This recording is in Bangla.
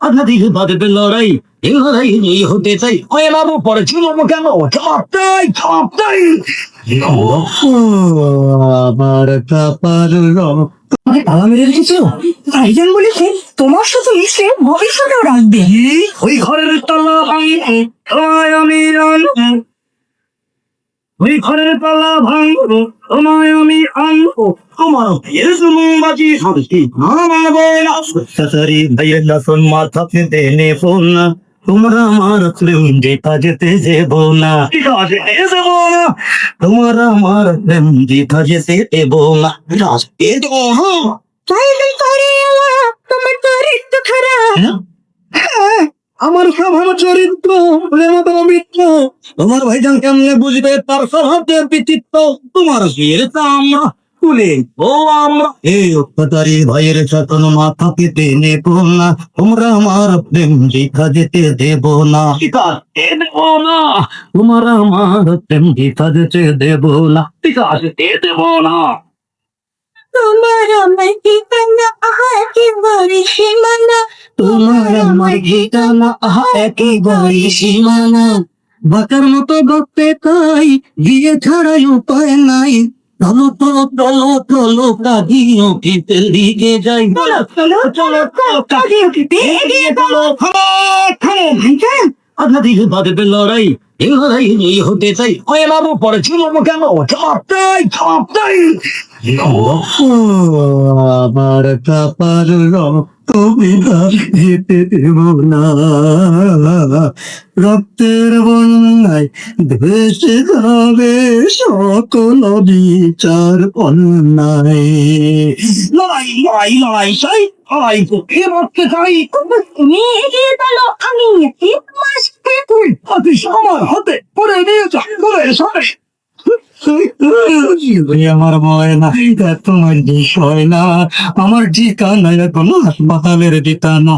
আপনাদের বাদে লড়াই এই লড়াই এই হতে চাই। ওই পরে ছিল কেন? চাপটাই চাপটাই। আমার কাপার আমাকে তালা মেরে রেখেছো ভাইজান বলেছে তোমার সাথে মিশে ভবিষ্যতেও রাখবে। ওই ঘরের তালা আমি ওই ঘরের তালা ভাঙবো তোমায় আমি আনব। তোমার বিয়ের জন্মবাজি শান্তি নামাবো না সাসারি ভাইয়ের লাসন মাথা পেতে নেব না। তোমরা আমার প্রেম যেটা যেতে দেব না। ঠিক আছে দেব না। তোমার আমার প্রেম যেটা যেতে দেব না। ঠিক আছে এ দেবো হ্যাঁ তাইলে করে তোমার চরিত্র খারাপ। হ্যাঁ, আমার স্বভাব চরিত্র প্রেমত মিত্র তোমার ভাইজান কেমনে বুঝবে? তার স্বভাবের বিচিত্র। তোমার বিয়ের তা আমরা। না। আমার দেব না। তোমার আমার ঠিকানা একেবারে সীমানা। বাকার মতো গপ্পে তাই বিয়ে ছাড়াই উপায় নাই। চলো চলো চলো চলো লিগে যাই। চলো চলো চলো কাজে উঠিতে এগিয়ে চলো। ভাইজান। আপনাদের বাদে লড়াই এই লড়াই এই হতে চাই। ওই লাভ পরে ছিল কেন? চাপটাই চাপটাই আমার কাপার তুমি যেতে দেব না রক্তের বন্যায় ভেসে যাবে সকল বিচার অন্যায়। লড়াই লড়াই লড়াই চাই লড়াই করতে রক্তে চাই তুমি এগিয়ে চলো আমি তুই হাতে আমার হাতে পরে নিয়ে যা করে সরে। আমার ময়না এটা তোমার বিষয় না। আমার ঠিকানা এখন হাসপাতালের ঠিকানা